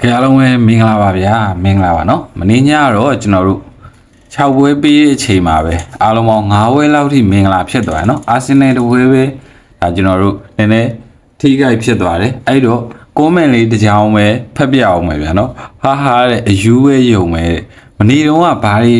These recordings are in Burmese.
ကဲအားလုံးပဲမင်္ဂလာပါဗျာမင်္ဂလာပါเนาะမနေ့ညကတော့ကျွန်တော်တို့6ပွဲပေးတဲ့အချိန်မှာပဲအားလုံးပေါင်း9ပွဲလောက်ထိမင်္ဂလာဖြစ်သွားတယ်เนาะအာဆင်နယ်တစ်ပွဲပဲဒါကျွန်တော်တို့နည်းနည်းထိခိုက်ဖြစ်သွားတယ်အဲ့တော့ comment လေးတစ်ကြောင်းပဲဖတ်ပြအောင်မယ်ဗျာเนาะဟာဟာတဲ့အယူပဲယုံပဲတဲ့မနေ့တုန်းကဘာတွေ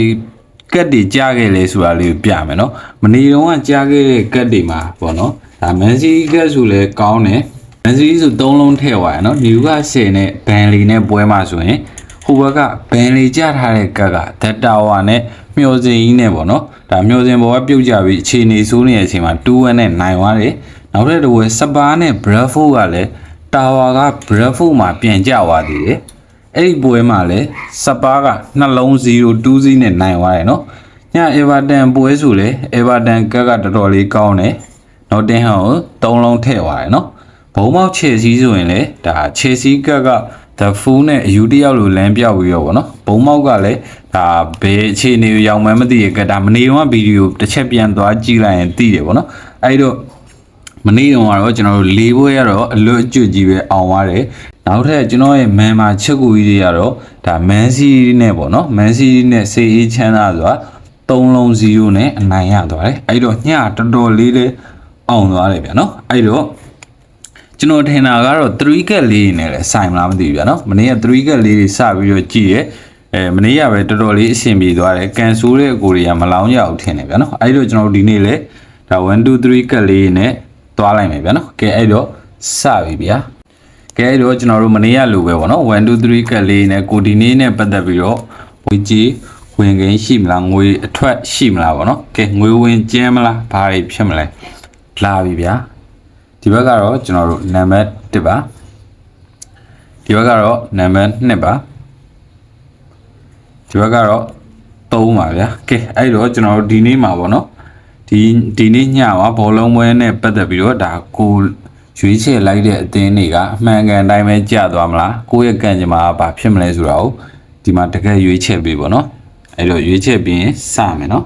ကက်တွေကြားခဲ့လဲဆိုတာလေးကိုပြမယ်เนาะမနေ့တုန်းကကြားခဲ့တဲ့ကက်တွေမှာပေါ့เนาะဒါမန်စီကက်ဆိုလဲကောင်းတယ် မန်စီးဆို၃လုံးထည့်သွားရနော်နယူက10နဲ့ဘန်လီနဲ့ပွဲမှာဆိုရင်ဟိုဘက်ကဘန်လီကြထားတဲ့ကကဒက်တာဝါနဲ့မျောစင်ကြီးနဲ့ပေါ့နော်ဒါမျောစင်ဘောကပြုတ်ကြပြီးအခြေအနေဆိုးနေတဲ့အချိန်မှာ2-1နဲ့နိုင်သွားတယ်နောက်ထပ်တစ်ပွဲစပါးနဲ့ဘရက်ဖို့ကလည်းတာဝါကဘရက်ဖို့မှာပြန်ကျသွားသေးတယ်အဲ့ဒီပွဲမှာလည်းစပါးကနှလုံး0 2-0နဲ့နိုင်သွားတယ်နော်ညအေဗာတန်ပွဲဆိုလေအေဗာတန်ကကတော်တော်လေးကောင်းတယ်နော်တင်ဟန်ကို၃လုံးထည့်သွားတယ်နော် မောက်ချေစီဆိုရင်လေဒါချေစီကက်က the fool နဲ့အယူတယောက်လိုလမ်းပြောက်ပြီးတော့ဗောနော်ဘုံမောက်ကလည်းဒါဘယ်အခြေအနေကိုရောက်မှန်းမသိရကက်ဒါမနေတော့ဗီဒီယိုတစ်ချက်ပြန်သွားကြည့်လိုက်ရင်သိတယ်ဗောနော်အဲ့တော့မနေ့တုန်းကတော့ကျွန်တော်တို့လေးပွဲရတော့အလွတ်အကျွတ်ကြီးပဲအောင်သွားတယ်။နောက်ထပ်ကျွန်တော်ရဲ့မန်မာချက်ကူကြီးတွေကတော့ဒါမန်စီနဲ့ပေါ့နော်မန်စီနဲ့စေအေးချမ်းသာဆိုတာ3လုံး0နဲ့အနိုင်ရသွားတယ်။အဲ့တော့ညတော်တော်လေးလေးအောင်သွားတယ်ဗျာနော်။အဲ့တော့ ကျွန်တော်ထင်တာကတော့3 cat လေးနဲ့လည်းဆိုင်မလားမသိဘူးဗျာနော်။မနေ့က3 cat လေးတွေစပြီးတော့ကြည့်ရဲအဲမနေ့ကပဲတော်တော်လေးအဆင်ပြေသွားတယ်ကန်ဆိုးတဲ့အကိုတွေကမလောင်းရအောင်ထင်တယ်ဗျာနော်။အဲ့တော့ကျွန်တော်တို့ဒီနေ့လေဒါ1 2 3 cat လေးနဲ့သွားလိုက်မယ်ဗျာနော်ကဲအဲ့တော့စပြီဗျာကဲအဲ့တော့ကျွန်တော်တို့မနေ့ကလိုပဲပေါ့နော်1 2 3ကတ်လေးနဲ့ကိုဒီနေ့နဲ့ပတ်သက်ပြီးတော့ဝေကြီးဝင်ခင်းရှိမလားငွေအထွက်ရှိမလားပေါ့နော်ကဲငွေဝင်ကျင်းမလားဘာတွေဖြစ်မလဲလာပြီဗျာ ဒီဘက်ကတော့ကျွန်တော်တို့နံပါတ်1ပါဒီဘက်ကတော့နံပါတ်2ပါဒီဘက်ကတော့3ပါဗျာကဲအဲ့တော့ကျွန်တော်တို့ဒီနေ့မှာပေါ့နော်ဒီဒီနေ့ညမှာဘောလုံးပွဲနဲ့ပတ်သက်ပြီးတော့ဒါကိုရွေးချယ်လိုက်တဲ့အသင်းတွေကအမှန်ကန်တိုင်းပဲကြာသွားမလားကိုယ့်ရဲ့ကံကြမ္မာကဘာဖြစ်မလဲဆိုတာကိုဒီမှာတကယ်ရွေးချယ်ပေးပေါ့နော်အဲ့တော့ရွေးချယ်ပြီးရင်စမယ်နော်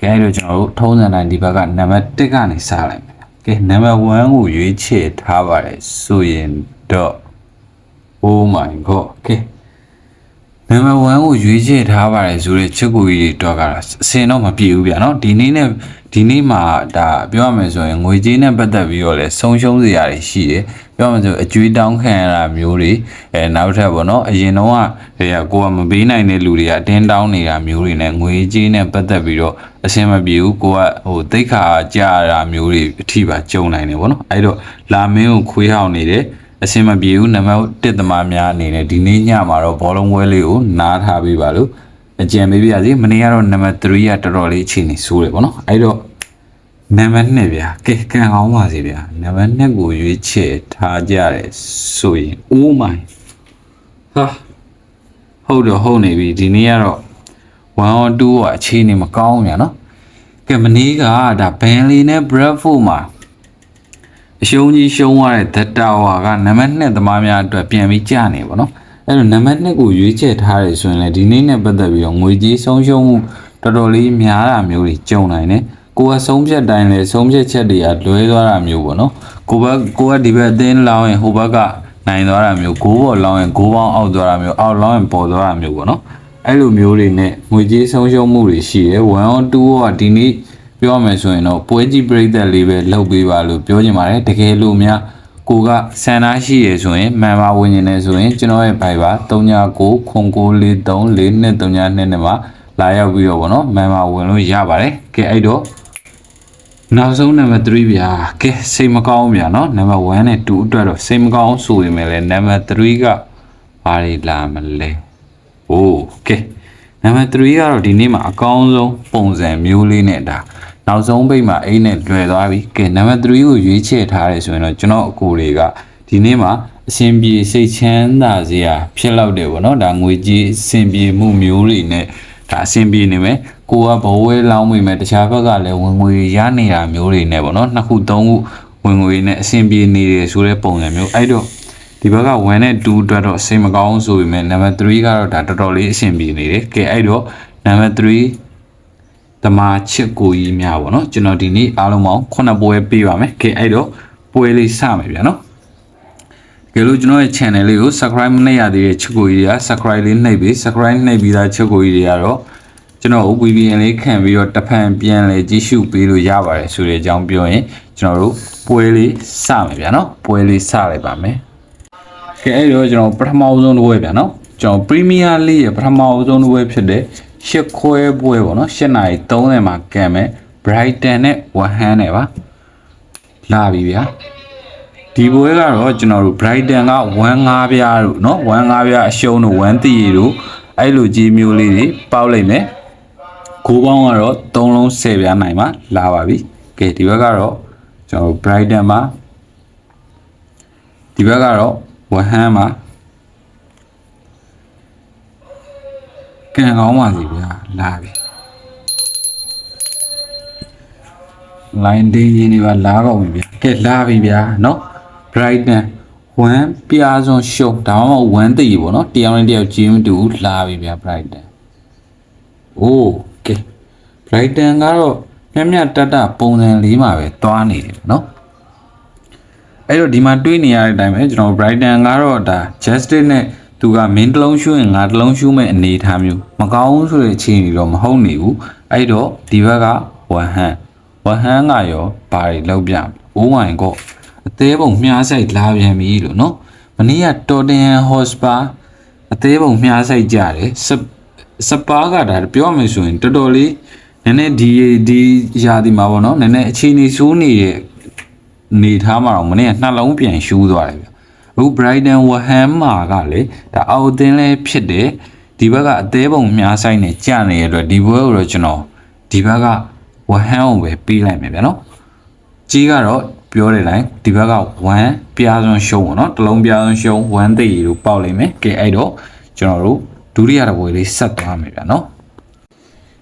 ကဲအဲ့တော့ကျွန်တော်တို့ထုံးစံတိုင်းဒီဘက်ကနံပါတ်1ကနေစလိုက်မယ်ကဲနံပါတ်1ကိုရွေးချယ်ထားပါတယ်ဆိုရင်တော့ oh my god ကဲနံပါတ်1ကိုရွေးချယ်ထားပါတယ်ဆိုတဲ့ချက်ကိုကြီးတွေတော့ကတော့အစင်တော့မပြည့်ဘူးဗျာနော်ဒီနေ့နဲ့ ဒီနေ့မှာဒါပြောရမယ်ဆိုရင်ငွေကြေးနဲ့ပတ်သက်ပြီးတော့လဲဆုံးရှုံးစရာတွေရှိတယ်ပြောရမယ်ဆိုအကျွေးတောင်းခံရတာမျိုးတွေအဲနောက်ထပ်ပေါ့နော်အရင်တော့ကကိုကမပေးနိုင်တဲ့လူတွေကအတင်းတောင်းနေတာမျိုးတွေနဲ့ငွေကြေးနဲ့ပတ်သက်ပြီးတော့အစင်မပြေဘူးကိုကဟိုတိတ်ခါကြာရတာမျိုးတွေအထိပါကြုံနိုင်တယ်ပေါ့နော်အဲ့တော့လာမင်းကိုခွေးဟောင်းနေတယ်အဆင်မပြေဘူးနံပါတ်1သမားများအနေနဲ့ဒီနေ့ညမှာတော့ဘောလုံးပွဲလေးကိုနားထားပေးပါလို့ အကြံပေးပြရစီမနေ့ကတော့နံပါတ်3ကတော်တော်လေးအချိန်နေဆိုးတယ်ပေါ့နော်အဲ့တော့နံပါတ်2ဗျာကဲကံကောင်းပါစေဗျာနံပါတ်2ကိုရွေးချယ်ထားကြတယ်ဆိုရင် oh my ဟာဟုတ်တော့ဟုတ်နေပြီဒီနေ့ကတော့1 or 2ကအခြေအနေမကောင်းဘူးဗျာနော်ကဲမနေ့ကဒါဘန်လီနဲ့ Bradford မှာအရှုံးကြီးရှုံးသွားတဲ့ဒက်တာဝါကနံပါတ်2သမားများအတွက်ပြန်ပြီးကြာနေပါတော့ အဲ့တော့နံပါတ်2ကိုရွေးချယ်ထားတယ်ဆိုရင်လည်းဒီနေ့နဲ့ပတ်သက်ပြီးတော့ငွေကြေးဆုံးရှုံးမှုတော်တော်လေးများတာမျိုးတွေကြုံနိုင်တယ်ကိုကဆုံးဖြတ်တိုင်းလဲဆုံးဖြတ်ချက်တွေကလွဲသွားတာမျိုးပေါ့နော်ကိုဘက်ကိုကဒီဘက်အသင်းလောင်းရင်ဟိုဘက်ကနိုင်သွားတာမျိုးဂိုးပေါ်လောင်းရင်ဂိုးပေါင်းအောက်သွားတာမျိုးအောက်လောင်းရင်ပေါ်သွားတာမျိုးပေါ့နော်အဲ့လိုမျိုးတွေနဲ့ငွေကြေးဆုံးရှုံးမှုတွေရှိတယ်1 or 2ကဒီနေ့ပြောရမယ်ဆိုရင်တော့ပွဲကြီးပြိသက်လေးပဲလှုပ်ပေးပါလို့ပြောချင်ပါတယ်တကယ်လို့များ ကိုကဆန္ဒရှိရဆိုရင်မှန်ပါဝင်နေတယ်ဆိုရင်ကျွန်တော်ရဲ့ Viber 39ခွန်943 4232နဲ့မှာလာရောက်ပြီးတော့ဗောနော်မှန်ပါဝင်လို့ရပါတယ်ကဲအဲ့တော့နောက်ဆုံးနံပါတ်3ဗျာကဲစိတ်မကောင်းဗျာနော်နံပါတ်1နဲ့2အတွက်တော့စိတ်မကောင်းဆိုရင်လည်းနံပါတ်3ကဘာတွေလာမလဲโอเคနံပါတ်3ကတော့ဒီနေ့မှာအကောင်းဆုံးပုံစံမျိုးလေးနဲ့ဒါ နောက်ဆုံးပိတ်မှာအိတ်နဲ့လွယ်သွားပြီကဲနံပါတ်3ကိုရွေးချယ်ထားတယ်ဆိုရင်တော့ကျွန်တော်အကူတွေကဒီနေ့မှာအဆင်ပြေစိတ်ချမ်းသာစရာဖြစ်လောက်တယ်ဗောနော်ဒါငွေကြီးအဆင်ပြေမှုမျိုးတွေနဲ့ဒါအဆင်ပြေနေမယ်ကိုကဘဝဲလောင်းမိမယ်တခြားဘက်ကလည်းဝင်ငွေရနေတာမျိုးတွေနဲ့ဗောနော်နှစ်ခုသုံးခုဝင်ငွေနဲ့အဆင်ပြေနေတယ်ဆိုတဲ့ပုံစံမျိုးအဲ့တော့ဒီဘက်က1နဲ့2အတွက်တော့စိတ်မကောင်းဆိုပေမဲ့နံပါတ်3ကတော့ဒါတော်တော်လေးအဆင်ပြေနေတယ်ကဲအဲ့တော့နံပါတ်3 တမာချစ်ကိုကြီးများပေါ့နော်ကျွန်တော်ဒီနေ့အားလုံးပေါင်း9ပွဲပေးပါမယ်ကဲအဲ့တော့ပွဲလေးစမယ်ဗျာနော်ကဲလို့ကျွန်တော်ရဲ့ channel လေးကို subscribe မနှိပ်ရသေးတဲ့ချစ်ကိုကြီးတွေက subscribe လေးနှိပ်ပြီး subscribe နှိပ်ပြီးသားချစ်ကိုကြီးတွေကတော့ကျွန်တော် VPN လေးခံပြီးတော့တစ်ဖန်ပြန်လဲကြည့်ရှုပေးလို့ရပါတယ်ဆိုတဲ့အကြောင်းပြောရင်ကျွန်တော်တို့ပွဲလေးစမယ်ဗျာနော်ပွဲလေးစလိုက်ပါမယ်ကဲအဲ့တော့ကျွန်တော်ပထမဆုံးတစ်ပွဲဗျာနော်ကျွန်တော် Premier League ရဲ့ပထမဆုံးတစ်ပွဲဖြစ်တဲ့ ရှစ်ခွဲပွဲပေါ့နော်၈နာရီ30မှာကန်မယ် Brighton နဲ့ West Ham နဲ့ပါလာပြီဗျာ ဒီပွဲကတော့ကျွန်တော်တို့ Brighton က1-5ပြားတို့เนาะ1-5ပြားအရှုံးတို့1တီတို့အဲ့လိုကြီးမျိုးလေးတွေပေါက်လိုက်မယ်ဂိုးပေါင်းကတော့3လုံး10ပြားနိုင်မှာလာပါပြီကဲဒီဘက်ကတော့ကျွန်တော်တို့ Brighton မှာဒီဘက်ကတော့ West Ham မှာ ကံကောင်းပါစီဗျာလာပြီ line တင်းရင်းတွေပါလာတော့ပြီဗျာကဲလာပြီဗျာเนาะ Brighton 1ပြားစွန်ရှုံဒါမှမဟုတ်1တည်ပေါ့နော်တရားနဲ့တယောက်ချင်းမတူဘူးလာပြီဗျာ Brighton အိုးကဲ Brighton ကတော့မြတ်မြတ်တတ်တပုံစံလေးမှာပဲသွားနေတယ်နော်အဲ့တော့ဒီမှာတွေးနေရတဲ့အတိုင်းပဲကျွန်တော် Brighton ကတော့ဒါ Justice နဲ့ သူကမင်းတစ်လုံးရှူရင်ငါတစ်လုံးရှူမဲ့အနေအထားမျိုးမကောင်းဘူးဆိုတဲ့အခြေအနေတော့မဟုတ်နေဘူးအဲ့တော့ဒီဘက်ကဝဟန်ဝဟန်ကရောဘာတွေလောက်ပြအိုးဝိုင်ကောအသေးပုံမြားဆိုင်လာပြန်ပြီလို့နော်မနေ့ကတော်တင်ဟန်ဟော့စပါအသေးပုံမြားဆိုင်ကြတယ်စစပါကဒါပြောမယ်ဆိုရင်တော်တော်လေးနည်းနည်းဒီဒီရာဒီမှာပေါ့နော်နည်းနည်းအခြေအနေဆိုးနေတဲ့နေထားမှာတော့မနေ့ကနှလုံးပြန်ရှူးသွားတယ်ဗျ အခု Brighton Waham မှာကလေဒါအောက်တင်းလဲဖြစ်တယ်ဒီဘက်ကအသေးပုံမြားဆိုင်နေကြနေတဲ့အတွက်ဒီဘက်ကိုတော့ကျွန်တော်ဒီဘက်က Waham ကိုပဲပေးလိုက်မယ်ဗျနော်ကြီးကတော့ပြောတဲ့အတိုင်းဒီဘက်က1ပြားစွန်းရှုံးပေါ့နော်တစ်လုံးပြားစွန်းရှုံး1သိရီတို့ပေါက်လိမ့်မယ်ကဲအဲ့တော့ကျွန်တော်တို့ဒုတိယတစ်ပွဲလေးဆက်သွားမယ်ဗျနော်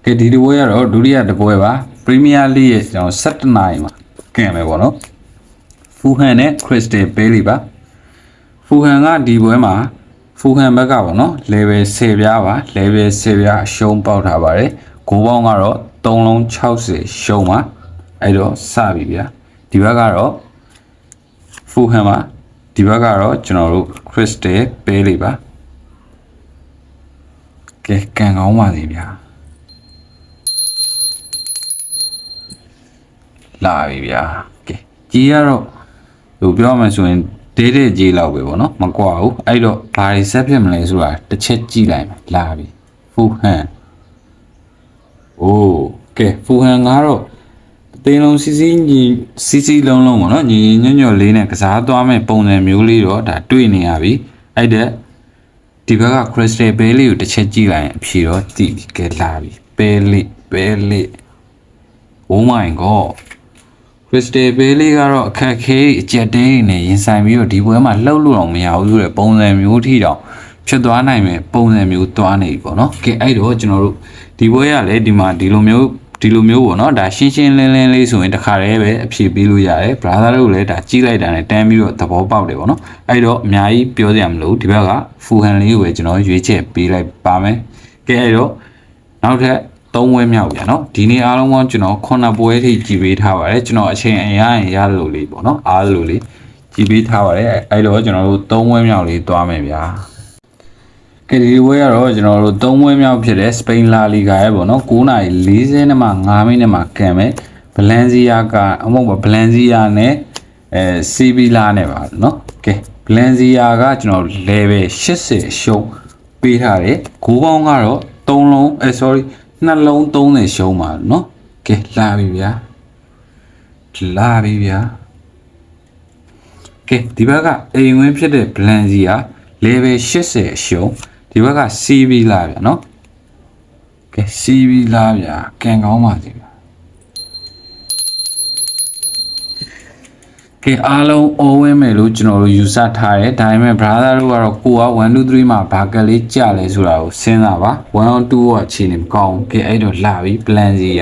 ကဲဒီတစ်ပွဲကတော့ဒုတိယတစ်ပွဲပါပရီးမီးယားလိရဲ့ကျွန်တော်17နိုင်မှာကင်မယ်ပေါ့နော်ဖူဟန်နဲ့ခရစ္စတယ်ပေးလီပါ ဖူဟန်ကဒီပွဲမှာဖူဟန်ဘက်ကပေါ့နော် level 10ပြားပါ level 10ပြားအရှုံးပေါက်ထားပါတယ်ဂိုးပေါင်းကတော့3လုံး60ရှုံးပါအဲ့တော့စပြီဗျာဒီဘက်ကတော့ဖူဟန်ပါဒီဘက်ကတော့ကျွန်တော်တို့ခရစ္စတယ်ပေးလီပါကဲကန်ကောင်းပါစီဗျာလာပြီဗျာကဲကြီးကတော့ဟိုပြောမှဆိုရင် ဒေးတဲ့ကြီးလောက်ပဲပေါ့နော်မကွာဘူးအဲ့တော့ဘာတွေဆက်ဖြစ်မလဲဆိုတာတစ်ချက်ကြည့်လိုက်မယ်လာပြီဖူဟန်အိုးကဲဖူဟန်ကတော့အသေးလုံးစီစီညီစီစီလုံးလုံးပေါ့နော်ညီညွတ်ညွတ်လေးနဲ့ကစားသွားမဲ့ပုံစံမျိုးလေးတော့ဒါတွေ့နေရပြီအဲ့တဲ့ဒီဘက်က crystal bay လေးကိုတစ်ချက်ကြည့်လိုက်ရင်အဖြေတော့တည်ပြီကဲလာပြီ bay လေး bay လေး oh my god ခရစ္စတယ်ဘေးလေးကတော့အခက်ခဲအကြက်တဲတွေနဲ့ရင်ဆိုင်ပြီးတော့ဒီပွဲမှာလှုပ်လို့တော့မရဘူးဆိုတဲ့ပုံစံမျိုးထိတောင်ဖြစ်သွားနိုင်မယ်ပုံစံမျိုးသွားနေပြီပေါ့နော်။ကဲအဲ့တော့ကျွန်တော်တို့ဒီပွဲကလည်းဒီမှာဒီလိုမျိုးဒီလိုမျိုးပေါ့နော်ဒါရှင်းရှင်းလင်းလင်းလေးဆိုရင်တခါတည်းပဲအဖြေပေးလို့ရတယ်။ brother တို့လည်းဒါကြီးလိုက်တာနဲ့တန်းပြီးတော့သဘောပေါက်တယ်ပေါ့နော်။အဲ့တော့အများကြီးပြောစရာမလိုဒီဘက်ကဖူဟန်လေးကိုပဲကျွန်တော်ရွေးချက်ပေးလိုက်ပါမယ်။ကဲအဲ့တော့နောက်ထပ် သုံးပွဲမြောက်ဗျာနော်ဒီနေ့အားလုံးကကျွန်တော်ခုနှစ်ပွဲထိကြည်ပေးထားပါတယ်ကျွန်တော်အချိန်အရင်ရရလို့လေးပေါ့နော်အားလို့လေးကြည်ပေးထားပါတယ်အဲ့တော့ကျွန်တော်တို့သုံးပွဲမြောက်လေးသွားမယ်ဗျာကဲဒီပွဲကတော့ကျွန်တော်တို့သုံးပွဲမြောက်ဖြစ်တဲ့စပိန်လာလီဂါရဲ့ပေါ့နော်9နာရီ40နဲ့မှ9မိနစ်မှကန်မယ်ဗလန်စီယာကအမဟုတ်ပါဗလန်စီယာနဲ့အဲစီဗီလာနဲ့ပါနော်ကဲဗလန်စီယာကကျွန်တော် level 80ရှုံးပေးထားတယ်ဂိုးပေါင်းကတော့3လုံးအဲ sorry nos lounto un ¿no? Que es la biblia, la biblia, que diga eh, en un empe de plen día debe ser ese show, diga si vi ¿no? Que si vi la vida que engaúmate, que algo O ကျွန်တော်တို့ယူဆထားတယ်ဒါပေမဲ့ brother တို့ကတော့ကိုက1 2 3မှာဘာကလေးကြလဲဆိုတာကိုစဉ်းစားပါ1 2ကအခြေအနေမကောင်းကဲအဲ့တော့လာပြီ plan စီရ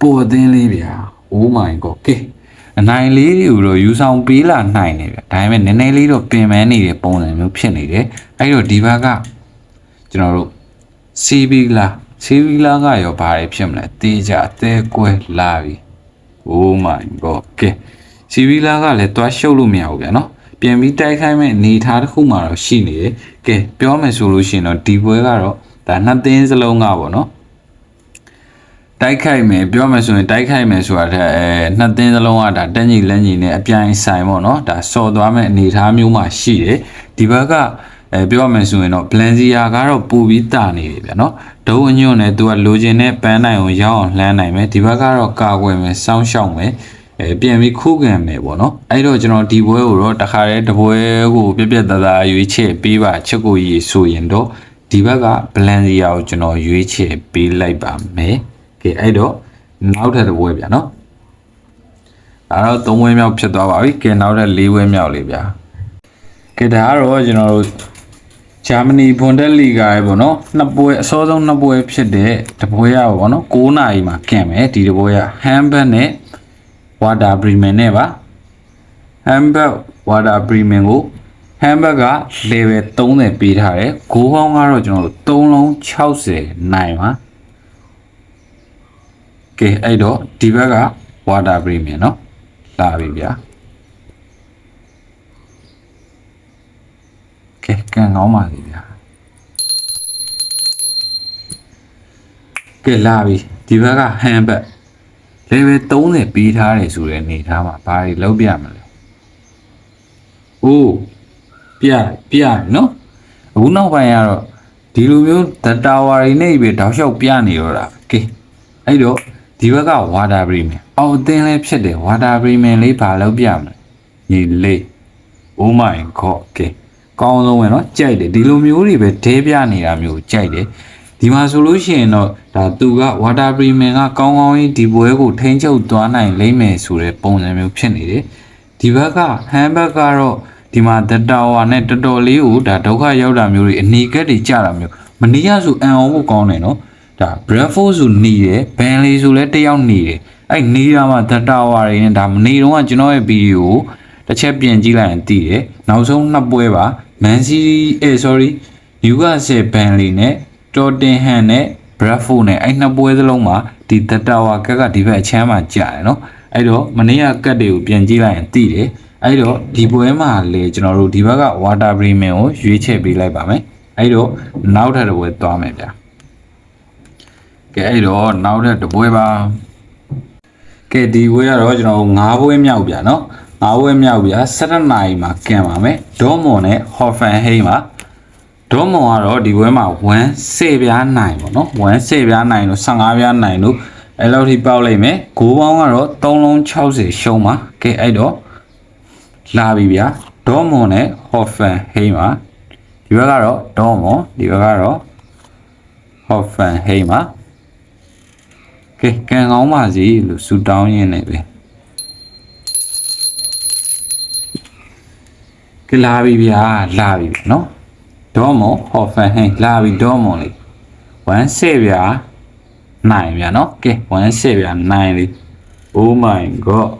ပေါ်သင်းလေးဗျာ oh my god ကဲအနိုင်လေးတွေကိုတော့ယူဆောင်ပေးလာနိုင်တယ်ဗျဒါပေမဲ့နည်းနည်းလေးတော့ပင်ပန်းနေတဲ့ပုံစံမျိုးဖြစ်နေတယ်အဲ့တော့ဒီဘက်ကကျွန်တော်တို့ CB လာ CB လာကရောဘာတွေဖြစ်မလဲတေးကြအသေးကွဲလာပြီ Oh my god ကဲ စီဗီလာကလည်းတွားရှုပ်လို့မရဘူးဗျာနော်ပြန်ပြီးတိုက်ခိုက်မဲ့အနေအထားတစ်ခုမှတော့ရှိနေတယ်ကဲပြောမယ်ဆိုလို့ရှိရင်တော့ဒီပွဲကတော့ဒါနှစ်သင်းစလုံးကပေါ့နော်တိုက်ခိုက်မယ်ပြောမယ်ဆိုရင်တိုက်ခိုက်မယ်ဆိုတာတဲ့အဲနှစ်သင်းစလုံးကဒါတက်ညီလက်ညီနဲ့အပြိုင်ဆိုင်ပေါ့နော်ဒါစော်သွားမဲ့အနေအထားမျိုးမှရှိတယ်ဒီဘက်ကအဲပြောမယ်ဆိုရင်တော့ Blanzia ကတော့ပူပြီးတာနေတယ်ဗျာနော်ဒုံအညွန့်နဲ့သူကလိုချင်တဲ့ပန်းနိုင်ကိုရောက်အောင်လှမ်းနိုင်မယ်ဒီဘက်ကတော့ကာကွယ်မယ်စောင်းရှောက်မယ် အဲပြန်ပြီးခုခံမယ်ပေါ့နော်အဲ့တော့ကျွန်တော်ဒီပွဲကိုတော့တခါတည်းတပွဲကိုပြက်ပြက်သားသားရွေးချယ်ပေးပါချက်ကိုကြီးဆိုရင်တော့ဒီဘက်က Blanzia ကိုကျွန်တော်ရွေးချယ်ပေးလိုက်ပါမယ်ကဲအဲ့တော့နောက်ထပ်တစ်ပွဲဗျာနော်ဒါတော့၃ဝဲမြောက်ဖြစ်သွားပါပြီကဲနောက်ထပ်၄ဝဲမြောက်လေးဗျာကဲဒါကတော့ကျွန်တော်တို့ဂျာမနီဘွန်ဒက်လီဂါရဲ့ပေါ့နော်နှစ်ပွဲအစောဆုံးနှစ်ပွဲဖြစ်တဲ့တပွဲရပေါ့နော်9နာရီမှာကင်မယ်ဒီတပွဲရဟမ်ဘတ်နဲ့ ဝါတာဘရီမန်နဲ့ပါဟမ်ဘတ်ဝါတာဘရီမန်ကိုဟမ်ဘတ်က level 30ပေးထားတယ်ဂိုးပေါင်းကတော့ကျွန်တော်တို့3လုံး60နိုင်ပါကဲအဲ့တော့ဒီဘက်ကဝါတာဘရီမန်နော်လာပြီဗျာကဲကန်ကောင်းပါစေဗျာကဲလာပြီဒီဘက်ကဟမ်ဘတ် level 30ပေးထားတယ်ဆိုတဲ့အနေထားမှာဘာတွေလောက်ပြမလဲအိုးပြပြနော်အခုနောက်ပိုင်းကတော့ဒီလိုမျိုးဒတာဝါတွေနဲ့ပဲတောက်လျှောက်ပြနေတော့တာကဲအဲ့တော့ဒီဘက်ကဝါတာပရီမင်အော်အသင်းလေးဖြစ်တယ်ဝါတာပရီမင်လေးဘာလောက်ပြမလဲညီလေး Oh my god ကဲကောင်းဆုံးပဲเนาะကြိုက်တယ်ဒီလိုမျိုးတွေပဲဒဲပြနေတာမျိုးကြိုက်တယ် ဒီမှာဆိုလို့ရှိရင်တော့ဒါသူက water premium ကကောင်းကောင်းကြီးဒီပွဲကိုထိန်းချုပ်သွားနိုင်လိမ့်မယ်ဆိုတဲ့ပုံစံမျိုးဖြစ်နေတယ်ဒီဘက်က handbag ကတော့ဒီမှာ the tower နဲ့တော်တော်လေးကိုဒါဒုက္ခရောက်တာမျိုးတွေအနီကက်တွေကြတာမျိုးမနီးရဆိုအံအောင်ဖို့ကောင်းတယ်နော်ဒါ Bradford ဆိုနေတယ် Burnley ဆိုလည်းတယောက်နေတယ်အဲ့နေတာမှ the tower တွေနဲ့ဒါမနေတော့ကျွန်တော်ရဲ့ video ကိုတစ်ချက်ပြင်ကြည့်လိုက်ရင်သိတယ်နောက်ဆုံးနှစ်ပွဲပါ Man City အဲ sorry Newcastle Burnley နဲ့ Tottenham နဲ့ Bradford နဲ့အဲ့နှစ်ပွဲစလုံးမှာဒီဒတာဝါကက်ကဒီဘက်အချမ်းမှာကြာတယ်နော်အဲ့တော့မနေ့ကကတ်တွေကိုပြန်ကြည့်လိုက်ရင်သိတယ်အဲ့တော့ဒီပွဲမှာလေကျွန်တော်တို့ဒီဘက်က water premium ကိုရွေးချယ်ပေးလိုက်ပါမယ်အဲ့တော့နောက်ထပ်တစ်ပွဲသွားမယ်ဗျာကဲအဲ့တော့နောက်ထပ်တစ်ပွဲပါကဲဒီပွဲကတော့ကျွန်တော်တို့၅ပွဲမြောက်ဗျာနော်၅ပွဲမြောက်ဗျာ7နာရီမှာကင်ပါမယ်ဒေါမွန်နဲ့ဟော်ဖန်ဟိမ်းမှာ ဒေါမွန်ကတော့ဒီပွဲမှာ1စေပြားနိုင်ပေါ့နော်1စေပြားနိုင်လို့15ပြားနိုင်လို့အဲ့လောက်ထိပေါက်လိုက်မယ်ဂိုးပေါင်းကတော့3လုံး60ရှုံးပါကဲအဲ့တော့လာပြီဗျာဒေါမွန်နဲ့ဟော်ဖန်ဟိမ်းပါဒီဘက်ကတော့ဒေါမွန်ဒီဘက်ကတော့ဟော်ဖန်ဟိမ်းပါကဲကံကောင်းပါစီလို့ဆူတောင်းရင်းနေပဲကဲလာပြီဗျာလာပြီဗျာနော် ဒေါမွန်ဟော်ဖန်ဟိမ်းလာပြီဒေါမွန်လေး1ဆက်ဗျာ9ဗျာနော်ကဲ1ဆက်ဗျာ9လေး Oh my god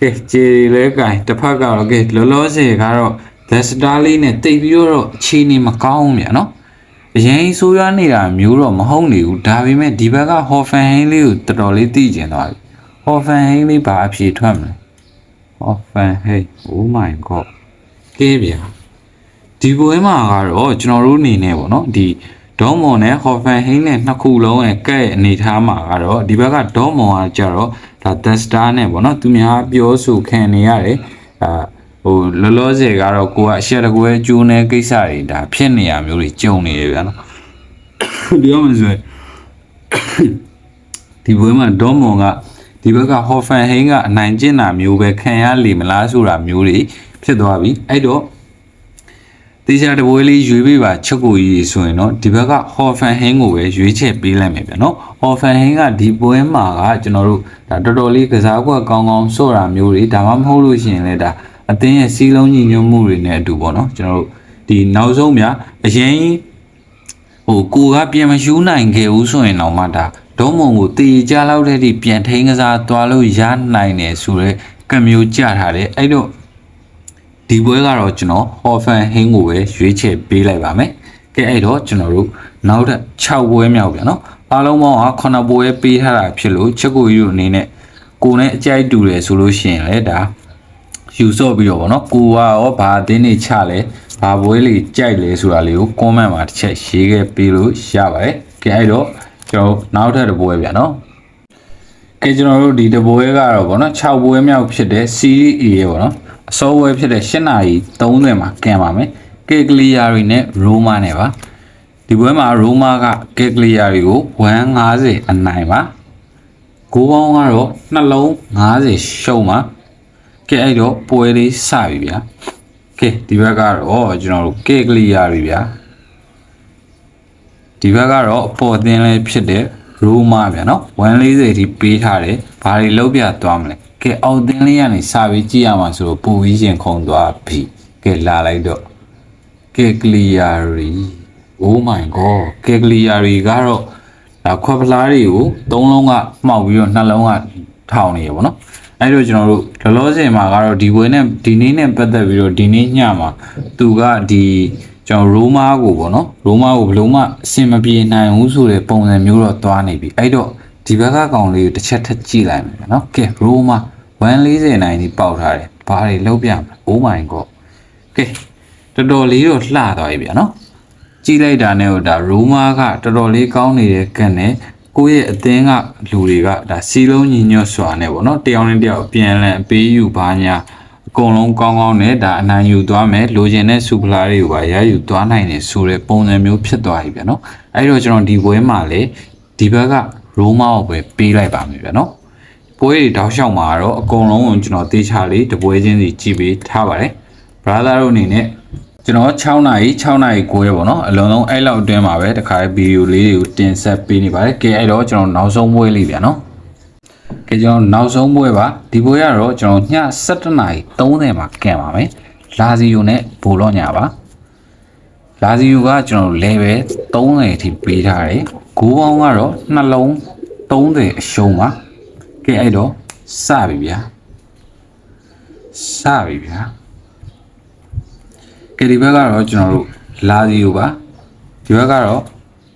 ကဲခြေလဲကင်တစ်ဖက်ကတော့ကဲလောလောဆယ်ကတော့ The Star လေးနဲ့တိတ်ပြီးတော့အခြေအနေမကောင်းဘူးဗျာနော်အရင်ဆိုးရွားနေတာမျိုးတော့မဟုတ်နေဘူးဒါပေမဲ့ဒီဘက်က Hoffenheim လေးကိုတော်တော်လေးသိကျင်သွားပြီ Hoffenheim လေးဘာအဖြေထွက်မလဲ Hoffenheim Oh my god ကဲဗျာ ဒီပွဲမှာကတော့ကျွန်တော်တို့အနေနဲ့ပေါ့နော်ဒီဒေါမွန်နဲ့ဟော်ဖန်ဟိန်းနဲ့နှစ်ခုလုံးရဲ့ကဲ့အနေထားမှာကတော့ဒီဘက်ကဒေါမွန်ကကြတော့ဒါ The Star နဲ့ပေါ့နော်သူများပြောဆိုခံနေရတယ်အာဟိုလောလောဆယ်ကတော့ကိုကအရှက်တကွဲကျိုးနေကိစ္စတွေဒါဖြစ်နေရမျိုးတွေကြုံနေရဗျာနော်ပြောမှဆိုရင်ဒီဘွဲမှာဒေါမွန်ကဒီဘက်ကဟော်ဖန်ဟိန်းကအနိုင်ကျင့်တာမျိုးပဲခံရလိမ့်မလားဆိုတာမျိုးတွေဖြစ်သွားပြီအဲ့တော့ တေချာတပွဲလေးရွေးပေးပါချက်ကိုကြီးဆိုရင်တော့ဒီဘက်ကဟော်ဖန်ဟင်းကိုပဲရွေးချက်ပေးလိုက်မယ်ဗျနော်ဟော်ဖန်ဟင်းကဒီပွဲမှာကကျွန်တော်တို့ဒါတော်တော်လေးကစားကွက်ကောင်းကောင်းဆော့တာမျိုးတွေဒါမှမဟုတ်လို့ရှိရင်လည်းဒါအသင်းရဲ့စီးလုံးညီညွတ်မှုတွေနဲ့အတူပေါ့နော်ကျွန်တော်တို့ဒီနောက်ဆုံးများအရင်ဟိုကိုကပြန်မယူနိုင်ခဲ့ဘူးဆိုရင်တော့မှဒါဒုံးမုံကိုတေချလောက်တဲ့ဒီပြန်ထိန်ကစားသွားလို့ရနိုင်တယ်ဆိုတော့ကမျိုးကြထားတယ်အဲ့တော့ ဒီပွဲကတော့ကျွန်တော်ဟော်ဖန်ဟင်းကိုပဲရွေးချယ်ပေးလိုက်ပါမယ်။ကဲအဲ့တော့ကျွန်တော်တို့နောက်ထပ်6ပွဲမြောက်ပြန်နော်။အားလုံးပေါင်းက9ပွဲပေးထားတာဖြစ်လို့ချက်ကိုယူအနေနဲ့ဟကိုနဲ့အကြိုက်တူတယ်ဆိုလို့ရှိရင်လည်းဒါယူဆော့ပြီးတော့ဗောနော်ကိုကရောဘာအသင်းနေချလဲဘာပွဲလေးကြိုက်လဲဆိုတာလေးကို comment မှာတစ်ချက်ရေးခဲ့ပေးလို့ရပါတယ်ကဲအဲ့တော့ကျွန်တော်နောက်ထပ်တစ်ပွဲဗျာနော်ကဲကျွန်တော်တို့ဒီတပွဲကတော့ဗောနော်6ပွဲမြောက်ဖြစ်တဲ့ series A ရေဗောနော် အစောပွဲဖြစ်တဲ့8နာရီ30မှာကန်ပါမယ်ကဲကလီယာရီနဲ့ရိုမာနဲ့ပါဒီပွဲမှာရိုမာကကဲကလီယာရီကို150အနိုင်ပါကိုပေါင်းကတော့နှလုံး90ရှုံးပါကဲအဲ့တော့ပွဲလေးစပြီဗျာကဲဒီဘက်ကတော့ကျွန်တော်တို့ကဲကလီယာရီဗျာဒီဘက်ကတော့အပေါ်အသင်းလေးဖြစ်တဲ့ရိုမာဗျာနော်140အထိပေးထားတယ်ဘာတွေလောက်ပြသွားမလဲ ကဲအောက်သင်းလေးကနေစပြီးကြည့်ရမှာဆိုတော့ပူပြီးရှင်ခုံသွားပြီကဲလာလိုက်တော့ကဲကလီယာရီ oh my god ကဲကလီယာရီကတော့ဒါခွက်ဖလားတွေကိုသုံးလုံးကမှောက်ပြီးတော့နှလုံးကထောင်နေရပါတော့အဲ့တော့ကျွန်တော်တို့လောလောဆယ်မှာကတော့ဒီပွဲနဲ့ဒီနေ့နဲ့ပတ်သက်ပြီးတော့ဒီနေ့ညမှာသူကဒီကျွန်တော်ရိုးမားကိုပေါ့နော်ရိုးမားကိုဘယ်လုံးမှအဆင်မပြေနိုင်ဘူးဆိုတဲ့ပုံစံမျိုးတော့သွားနေပြီအဲ့တော့ဒီဘက်ကကောင်လေးကိုတစ်ချက်ထပ်ကြည့်လိုက်မယ်နော်ကဲရိုးမား 140နိုင်ဒီပေါက်ထားတယ်ဘာတွေလောက်ပြမလဲ oh my god ကဲတော်တော်လေးတော့လှသွားပြီဗျာနော်ကြည့်လိုက်တာနဲ့ဟိုဒါရိုးမားကတော်တော်လေးကောင်းနေတဲ့ကန်နဲ့ကိုယ့်ရဲ့အသင်းကလူတွေကဒါစီလုံးညီညွတ်စွာနဲ့ပေါ့နော်တယောက်နဲ့တယောက်အပြန်လည်အပေးယူပါညာအကုန်လုံးကောင်းကောင်းနဲ့ဒါအနိုင်ယူသွားမယ်လိုချင်တဲ့စူပလာတွေကိုပါရယူသွားနိုင်တယ်ဆိုတဲ့ပုံစံမျိုးဖြစ်သွားပြီဗျာနော်အဲ့တော့ကျွန်တော်ဒီပွဲမှာလေဒီဘက်ကရိုးမားကိုပဲပေးလိုက်ပါမယ်ဗျာနော် ပွဲတွေတောက်လျှောက်မှာတော့အကုန်လုံးကိုကျွန်တော်တေးချလေးတပွဲချင်းစီကြည့်ပေးထားပါတယ် brother တို့အနေနဲ့ကျွန်တော်6နာရီ6နာရီ9ရက်ပေါ့နော်အလုံးလုံးအဲ့လောက်အတွင်းမှာပဲတခါဗီဒီယိုလေးတွေကိုတင်ဆက်ပေးနေပါတယ်ကဲအဲ့တော့ကျွန်တော်နောက်ဆုံးပွဲလေးပြန်နော်ကဲကျွန်တော်နောက်ဆုံးပွဲပါဒီပွဲကတော့ကျွန်တော်ည7နာရီ30မှာကန်ပါမယ်လာစီယိုနဲ့ဘိုလော့ညာပါလာစီယိုကကျွန်တော် level 30အထိပေးထားတယ်ဂိုးပေါင်းကတော့နှလုံး30အရှုံးပါ ကဲအဲ့တော့စပြီဗျာစပြီဗျာကဲဒီဘက်ကတော့ကျွန်တော်တို့လာစီယိုပါဒီဘက်ကတော့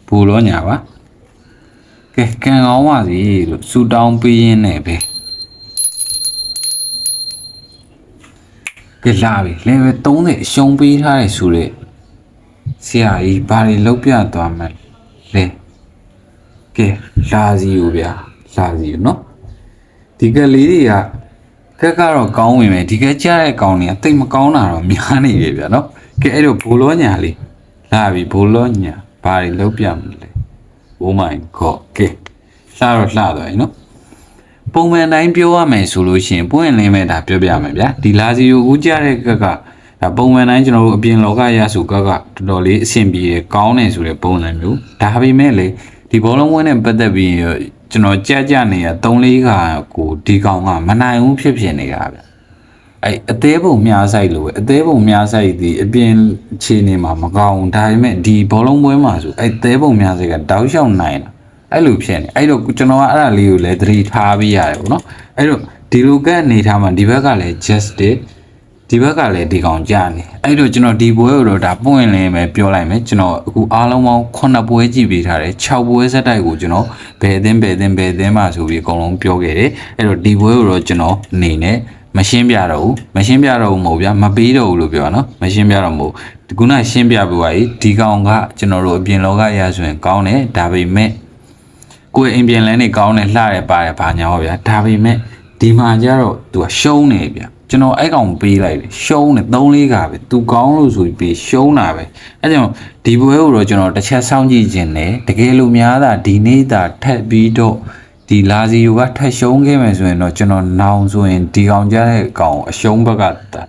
ဘူလောညာပါကဲကံကောင်းပါစီလို့စူတောင်းပေးရင်းနဲ့ပဲကဲလာပြီ level 30အရှုံးပေးထားတယ်ဆိုတော့ဆရာကြီးဘာတွေလောက်ပြသွားမလဲကဲလာစီယိုဗျာလာစီယိုနော် ဒီကလေးတွေကကက်ကတော့ကောင်းဝင်မယ်ဒီကက်ကြားတဲ့ကောင်တွေကတိတ်မကောင်းတာတော့များနေပြီဗျာနော်ကဲအဲ့တော့ဘိုလောညာလေးလာပြီဘိုလောညာဘာတွေလောက်ပြမလဲ Oh my god ကဲလှတော့လှသွားပြီနော်ပုံမှန်တိုင်းပြောရမယ်ဆိုလို့ရှိရင်ပွင့်လင်းမဲ့ဒါပြောပြမယ်ဗျာဒီလာစီယိုဦးကြတဲ့ကက်ကဒါပုံမှန်တိုင်းကျွန်တော်တို့အပြင်လောကရဆိုကက်ကတော်တော်လေးအဆင်ပြေတယ်ကောင်းတယ်ဆိုတဲ့ပုံစံမျိုးဒါပေမဲ့လေဒီဘောလုံးဝင်းနဲ့ပတ်သက်ပြီး ကျွန်တော်ကြက်ကြနေရ3 4ခါကိုဒီကောင်ကမနိုင်ဘူးဖြစ်ဖြစ်နေတာဗျအဲ့အသေးပုံမြားဆိုင်လို့ပဲအသေးပုံမြားဆိုင်ဒီအပြင်ခြေနေမှာမကောင်းဒါပေမဲ့ဒီဘောလုံးပွဲမှာဆိုအဲ့သေးပုံမြားဆိုင်ကတောက်လျှောက်နိုင်တာအဲ့လိုဖြစ်နေအဲ့တော့ကျွန်တော်ကအဲ့ဒါလေးကိုလည်းသတိထားပြီးရတယ်ပေါ့နော်အဲ့တော့ဒီလိုကအနေထားမှာဒီဘက်ကလည်း justice ဒီဘက်ကလည်းဒီကောင်ကြာနေအဲ့တော့ကျွန်တော်ဒီပွဲကိုတော့ဒါပွင့်လင်းပဲပြောလိုက်မယ်ကျွန်တော်အခုအားလုံးပေါင်း9ပွဲကြည့်ပေးထားတယ်6ပွဲဆက်တိုက်ကိုကျွန်တော်ဘယ်သင်းဘယ်သင်းဘယ်သင်းမှဆိုပြီးအကုန်လုံးပြောခဲ့တယ်အဲ့တော့ဒီပွဲကိုတော့ကျွန်တော်အနေနဲ့မရှင်းပြတော့ဘူးမရှင်းပြတော့ဘူးမဟုတ်ဗျာမပေးတော့ဘူးလို့ပြောတာနော်မရှင်းပြတော့မဟုတ်ဒီခုနရှင်းပြပေးပါကြီးဒီကောင်ကကျွန်တော်တို့အပြင်လောကရဆိုရင်ကောင်းတယ်ဒါပေမဲ့ကိုယ်အိမ်ပြန်လန်းနေကောင်းတယ်လှတယ်ပါတယ်ဘာညာဟောဗျာဒါပေမဲ့ဒီမှာကျတော့သူကရှုံးနေဗျာ ကျွန်တော်အဲ့ကောင်ပေးလိုက်တယ်ရှုံးတယ်3လေးကပဲသူကောင်းလို့ဆိုပြီးပေးရှုံးတာပဲအဲ့ကြောင့်ဒီပွဲကိုတော့ကျွန်တော်တစ်ချက်စောင့်ကြည့်ခြင်းနဲ့တကယ်လို့များတာဒီနေ့တာထက်ပြီးတော့ဒီလာစီယိုကထက်ရှုံးခဲ့မယ်ဆိုရင်တော့ကျွန်တော်နောင်ဆိုရင်ဒီကောင်ကြတဲ့ကောင်အရှုံးဘက်က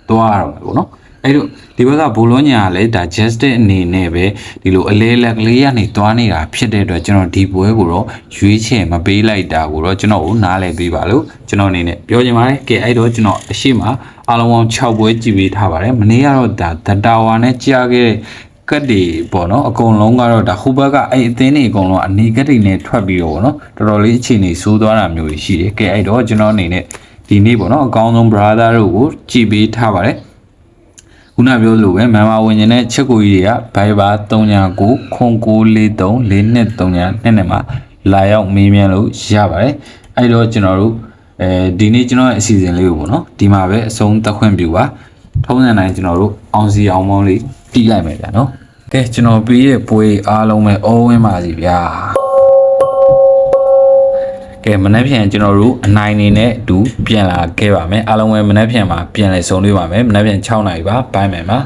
သွားရတော့မယ်ပေါ့နော် အဲ့တော့ဒီဘက်ကဘိုလိုညာကလည်းဒါ justice အနေနဲ့ပဲဒီလိုအလဲလက်ကလေးကနေသွားနေတာဖြစ်တဲ့အတွက်ကျွန်တော်ဒီပွဲကိုတော့ရွေးချယ်မပေးလိုက်တာကိုတော့ကျွန်တော်ကိုနားလည်ပေးပါလို့ကျွန်တော်အနေနဲ့ပြောချင်ပါတယ်ကဲအဲ့တော့ကျွန်တော်အရှိမအားလုံးပေါင်း6ပွဲကြည့်ပေးထားပါတယ်မနေ့ကတော့ဒါဒတာဝါနဲ့ကြားခဲ့တဲ့ကတ်တွေပေါ့နော်အကုန်လုံးကတော့ဒါဟိုဘက်ကအဲ့အသင်းတွေအကုန်လုံးအနေကတ်တွေနဲ့ထွက်ပြီးတော့ပေါ့နော်တော်တော်လေးအခြေအနေဆိုးသွားတာမျိုးရှိတယ်ကဲအဲ့တော့ကျွန်တော်အနေနဲ့ဒီနေ့ပေါ့နော်အကောင်းဆုံး brother တို့ကိုကြည်ပေးထားပါတယ် ခုနပြောလို့ပဲမန်မာဝင်နေတဲ့ချက်ကိုကြီးတွေကဘိုင်ဘာ39ခွန်943 4239နဲ့နဲ့မှာလာရောက်မေးမြန်းလို့ရပါတယ်အဲ့တော့ကျွန်တော်တို့အဲဒီနေ့ကျွန်တော်ရဲ့အစီအစဉ်လေးကိုပေါ့နော်ဒီမှာပဲအဆုံးသက်ခွင့်ပြုပါထုံးစံတိုင်းကျွန်တော်တို့အောင်စီအောင်မောင်းလေးတီးလိုက်မယ်ဗျာနော်ကဲကျွန်တော်ပြီးရဲ့ပွဲအားလုံးပဲအောဝင်းပါစီဗျာ ကဲမနေ့ပြန်ကျွန်တော်တို့အနိုင်နေနဲ့အတူပြန်လာခဲ့ပါမယ်အားလုံးပဲမနေ့ပြန်မှာပြန်လဲဆုံတွေ့ပါမယ်မနေ့ပြန်6နိုင်ပါဘိုင်းမယ်ပါ